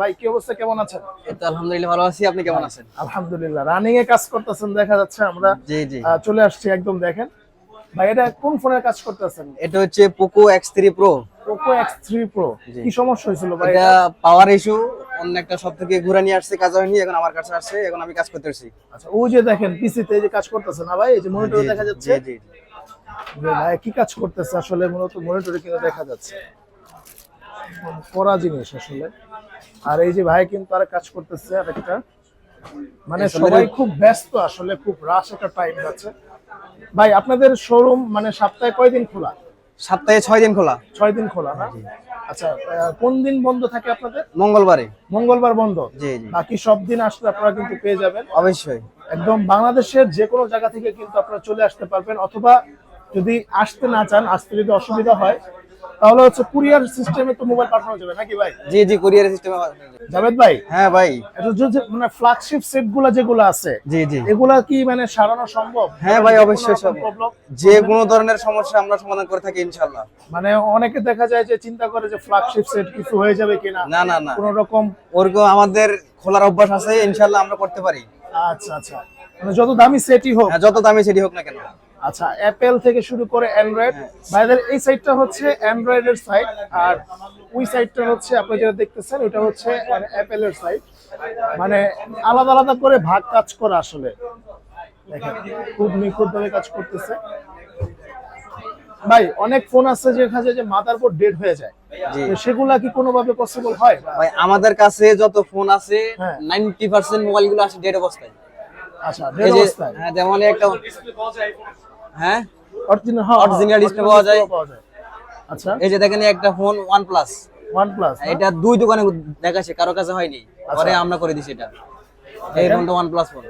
ভাই কি অবস্থা? কেমন আছেন? আলহামদুলিল্লাহ ভালো আছি। আপনি কেমন আছেন? আলহামদুলিল্লাহ। রানিং এ কাজ করতেছেন দেখা যাচ্ছে আমরা জি জি। চলে আসছি একদম দেখেন। ভাই এটা কোন ফোনের কাজ করতেছেন? এটা হচ্ছে পোকো পোকো কি সমস্যা হয়েছিল ভাই? এটা পাওয়ার ইস্যু অন্য একটা সব থেকে ঘুরে নিয়ে আসছে কাজ হয়নি এখন আমার কাছে আসছে এখন আমি কাজ করতেছি। আচ্ছা ওই যে দেখেন পিসিতে যে কাজ করতেছে না ভাই? এই যে মনিটরে দেখা যাচ্ছে? জি জি। ভাই কি কাজ করতেছে আসলে? মূলত মনিটরে কিন্তু দেখা যাচ্ছে। করা জিনিস আসলে। আর এই যে ভাই কিন্তু আর কাজ করতেছে আর একটা মানে সবাই খুব ব্যস্ত আসলে খুব রাশ একটা টাইম যাচ্ছে। ভাই আপনাদের শোরুম মানে সপ্তাহে কয়দিন খোলা? সপ্তাহে ছয় দিন খোলা। ছয় দিন খোলা না? আচ্ছা কোন দিন বন্ধ থাকে আপনাদের? মঙ্গলবারে। মঙ্গলবার বন্ধ? জি জি। বাকি সব দিন আসলে আপনারা কিন্তু পেয়ে যাবেন। অবশ্যই। একদম বাংলাদেশের যে কোনো জায়গা থেকে কিন্তু আপনারা চলে আসতে পারবেন। অথবা যদি আসতে না চান আসতে যদি অসুবিধা হয় তাহলে হচ্ছে কুরিয়ার সিস্টেমে তো মোবাইল পাঠানো যাবে নাকি ভাই? জি জি কুরিয়ার সিস্টেমে জাভেদ ভাই? হ্যাঁ ভাই। এটা যে- মানে ফ্ল্যাগশিপ সেটগুলা যেগুলো আছে জি জি। এগুলা কি মানে সারানো সম্ভব? হ্যাঁ ভাই, কোনো অবশ্যই সম্ভব। যে কোনো ধরনের সমস্যা আমরা সমাধান করে থাকি ইনশাল্লাহ মানে অনেকে দেখা যায় যে চিন্তা করে যে ফ্ল্যাগশিপ সেট কিছু হয়ে যাবে কিনা। না না না। কোন রকম ওরকম আমাদের খোলার অভ্যাস আছে ইনশাল্লাহ আমরা করতে পারি। আচ্ছা আচ্ছা। মানে যত দামি সেটই হোক। হ্যাঁ, যত দামি সেটি হোক না কেন। আচ্ছা অ্যাপেল থেকে শুরু করে অ্যান্ড্রয়েড ভাইদের এই সাইডটা হচ্ছে অ্যান্ড্রয়েডের সাইড আর ওই সাইডটা হচ্ছে আপনি যেটা দেখতেছেন ওটা হচ্ছে মানে অ্যাপেলের সাইড মানে আলাদা আলাদা করে ভাগ কাজ করা আসলে। দেখেন খুব নিখুঁতভাবে কাজ করতেছে। ভাই অনেক ফোন আছে যেখানে যে মাদারবোর্ড ডেড হয়ে যায়। সেগুলা কি কোনোভাবে পসিবল হয়? ভাই আমাদের কাছে যত ফোন আছে হ্যাঁ। নাইনটি পার্সেন্ট মোবাইলগুলো আছে ডেড অবস্থায়। আচ্ছা ডেড অবস্থায়। হ্যাঁ যেমন একটা হ্যাঁ? অরিজিনাল হ্যাঁ অরিজিনাল ডিসপ্লে পাওয়া যায়। আচ্ছা। এই যে দেখেন একটা ফোন প্লাস ওয়ান প্লাস এটা দুই দোকানে দেখাচ্ছে কারও কাছে হয়নি। আচ্ছা। পরে আমরা করে দিছি এটা। এই ফোনটা প্লাস ফোন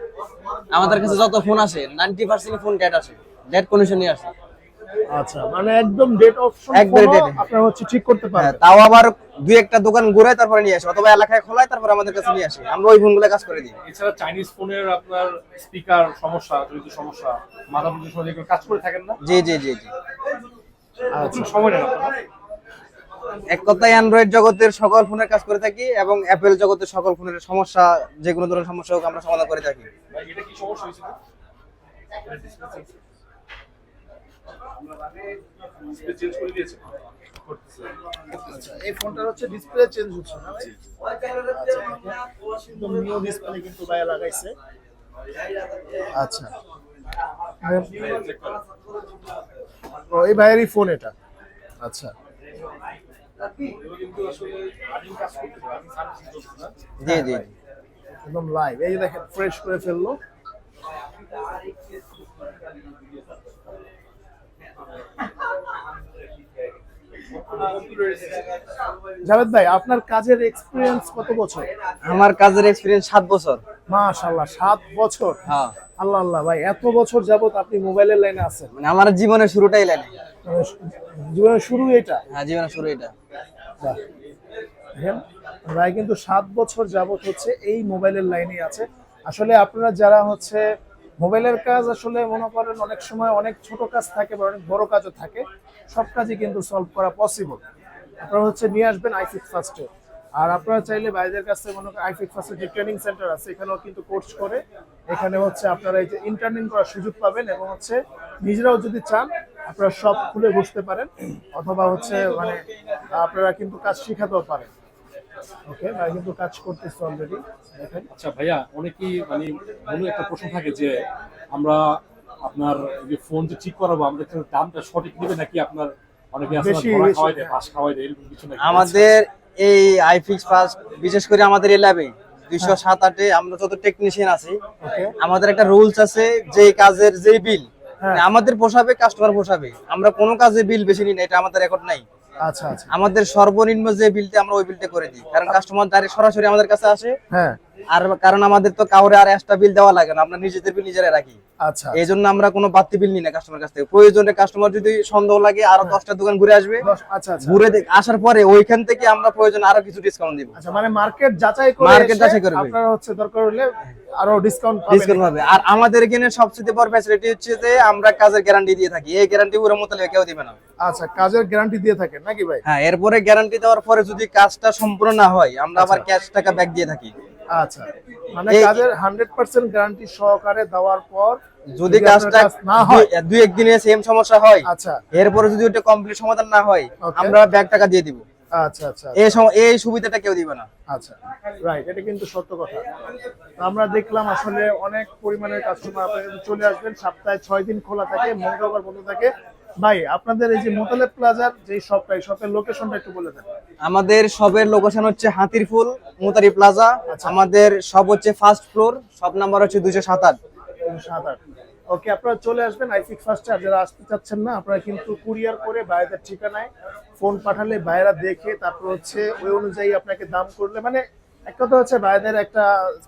আমাদের কাছে যত ফোন আছে নাইনটি পার্সেন্ট ফোন ডেট আছে। ডেট কন্ডিশনে আছে। আচ্ছা মানে একদম ডেট অপশন একবারে date। আপনারা হচ্ছে ঠিক করতে হ্যাঁ, পারবেন। তাও আবার দুই একটা দোকান ঘুরায় তারপরে নিয়ে আসে অথবা এলাকায় খোলায় তারপরে আমাদের কাছে নিয়ে আসে। আমরা ওই ফোনগুলো কাজ করে দিই। এছাড়া চাইনিজ ফোনের আপনার স্পিকার সমস্যা জড়িত সমস্যা মাথা বুঝে সময় কাজ করে থাকেন না? জি জি জি জি। কতটুকু সময় নেন এক কথায় অ্যান্ড্রয়েড জগতের সকল ফোনের কাজ করে থাকি এবং অ্যাপেল জগতের সকল ফোনের সমস্যা যে কোনো ধরনের সমস্যা হোক আমরা সমাধান করে থাকি। এটা কি সমস্যা হয়েছিল ডিসপ্লে চেঞ্জ করে দিয়েছে করতেছে আচ্ছা এই ফোনটার হচ্ছে ডিসপ্লে চেঞ্জ হচ্ছে না একদম নিউ ডিসপ্লে কিন্তু ভাই লাগাইছে। আচ্ছা। ও এই ভাইয়েরই ফোন এটা? আচ্ছা। এগুলো কিন্তু আসলে রানিং কাজ করতে রানিং সার্ভিস চলছে না জি জি। জি। একদম লাইভ এই যে দেখেন ফ্রেশ করে ফেলল। জাভেদ ভাই আপনার কাজের এক্সপিরিয়েন্স কত বছর? আমার কাজের এক্সপিরিয়েন্স সাত বছর। মাশাআল্লাহ সাত বছর? হ্যাঁ। আল্লাহ আল্লাহ ভাই এত বছর যাবত আপনি মোবাইলের লাইনে আছেন। মানে আমার জীবনের শুরুটাই লাইনে জীবনের শুরু এটা? হ্যাঁ জীবনের শুরু এটা। ভাই কিন্তু সাত বছর যাবত হচ্ছে এই মোবাইলের লাইনে আছে। আসলে আপনারা যারা হচ্ছে মোবাইলের কাজ আসলে মনে করেন অনেক সময় অনেক ছোট কাজ থাকে বা অনেক বড় কাজও থাকে, সব কাজই কিন্তু সলভ করা পসিবল আপনারা হচ্ছে নিয়ে আসবেন আইফিক ফার্স্টে আর আপনারা চাইলে বাইরের কাছে মনে করেন আইফিক ফার্স্টের যে ট্রেনিং সেন্টার আছে, এখানেও কিন্তু কোর্স করে, এখানে হচ্ছে আপনারা এই যে ইন্টারনেট করার সুযোগ পাবেন এবং হচ্ছে নিজেরাও যদি চান, আপনারা সব খুলে বসতে পারেন, অথবা হচ্ছে মানে আপনারা কিন্তু কাজ শিখাতেও পারেন। ওকে ভাই কিন্তু কাজ করতেছে অলরেডি দেখেন। আচ্ছা ভাইয়া অনেকেই মানে মনে একটা প্রশ্ন থাকে যে আমরা আপনার যে ফোন যে ঠিক করাবো আমাদের দামটা সঠিক নেবে নাকি আপনার অনেকে বেশি, খাওয়াই দেয় হ্যাঁ। পাশ খাওয়াই দেয় এরকম কিছু নাকি? আমাদের এই আইফিক্স ফার্স্ট বিশেষ করে আমাদের এই ল্যাবে দুইশো সাত আটে আমরা যত টেকনিশিয়ান আছি আমাদের একটা রুলস আছে যে কাজের যে বিল হ্যাঁ। আমাদের পোষাবে কাস্টমার পোষাবে। আমরা কোনো কাজে বিল বেশি নিই না এটা আমাদের রেকর্ড নাই। আচ্ছা আচ্ছা। আমাদের সর্বনিম্ন যে বিলটা আমরা ওই বিলটা করে দিই। কারণ কাস্টমার দাঁড়িয়ে সরাসরি আমাদের কাছে আসে। হ্যাঁ। আর কারণ আমাদের তো কাউরে আর এক্সট্রা বিল দেওয়া লাগে না আমরা নিজেদের বিল নিজেরাই রাখি। আচ্ছা। এই জন্য আমরা কোনো বাড়তি বিল নিই না কাস্টমার কাছ থেকে। প্রয়োজনে কাস্টমার যদি সন্দেহ লাগে আরও দশটা দোকান ঘুরে আসবে। আচ্ছা আচ্ছা। ঘুরে আসার পরে ওইখান থেকে আমরা প্রয়োজন আরও কিছু ডিসকাউন্ট দিব। আচ্ছা মানে মার্কেট যাচাই করে এসে যাচাই করবে। আপনারা হচ্ছে দরকার হলে আরও ডিসকাউন্ট ডিসকাউন্ট হবে আর আমাদের এখানে সবচেয়ে বড় ফ্যাসিলিটি হচ্ছে যে আমরা কাজের গ্যারান্টি দিয়ে থাকি। এই গ্যারান্টি পুরো মোতালে কেউ দিবে না। আচ্ছা কাজের গ্যারান্টি দিয়ে থাকেন নাকি ভাই? হ্যাঁ এরপরে গ্যারান্টি দেওয়ার পরে যদি কাজটা সম্পূর্ণ না হয় আমরা আবার আচ্ছা। ক্যাশ টাকা ব্যাক দিয়ে থাকি। আচ্ছা। মানে এই- কাজের হান্ড্রেড পার্সেন্ট গ্যারান্টি সহকারে দেওয়ার পর যদি কাজটা না হয় দুই- একদিনে সেম সমস্যা হয় আচ্ছা। এরপরে যদি ওটা কমপ্লিট সমাধান না হয় আমরা ব্যাক টাকা দিয়ে দিব। আচ্ছা আচ্ছা এই সম- এই সুবিধাটা কেউ দিবে না। আচ্ছা। রাইট এটা কিন্তু সত্য কথা। আমরা দেখলাম আসলে অনেক পরিমাণের কাস্টমার আপনারা চলে আসবেন সপ্তাহে ছয় দিন খোলা থাকে মঙ্গলবার বন্ধ থাকে। ভাই আপনাদের এই যে মোতালেব প্লাজার যে শপটা এই শপের লোকেশনটা একটু বলে দেন। আমাদের সবের লোকেশন হচ্ছে হাতিরফুল মুতারি প্লাজা আচ্ছা। আমাদের সব হচ্ছে ফার্স্ট ফ্লোর সব নাম্বার হচ্ছে দুইশো সাত আট। সাত আট। ওকে আপনারা চলে আসবেন আই সিক্স ফার্স্টে আর যারা আসতে চাচ্ছেন না আপনারা কিন্তু কুরিয়ার করে বাইরের ঠিকানায় ফোন পাঠালে বাইরা দেখে তারপর হচ্ছে ওই অনুযায়ী আপনাকে দাম করলে মানে এক কথা হচ্ছে বাইরের একটা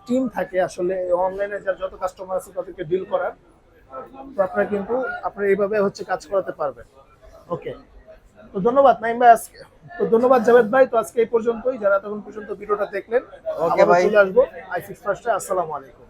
টিম থাকে আসলে অনলাইনে যার যত কাস্টমার আছে তাদেরকে ডিল করার। তো আপনারা কিন্তু আপনারা এইভাবে হচ্ছে কাজ করাতে পারবেন। ওকে তো ধন্যবাদ নাইম ভাই আজকে। তো ধন্যবাদ জাভেদ ভাই তো আজকে এই পর্যন্তই। যারা তখন পর্যন্ত ভিডিওটা দেখলেন ওকে ভাই। চলে আসব। আই সিক্স ফার্স্টে আসসালামু আলাইকুম।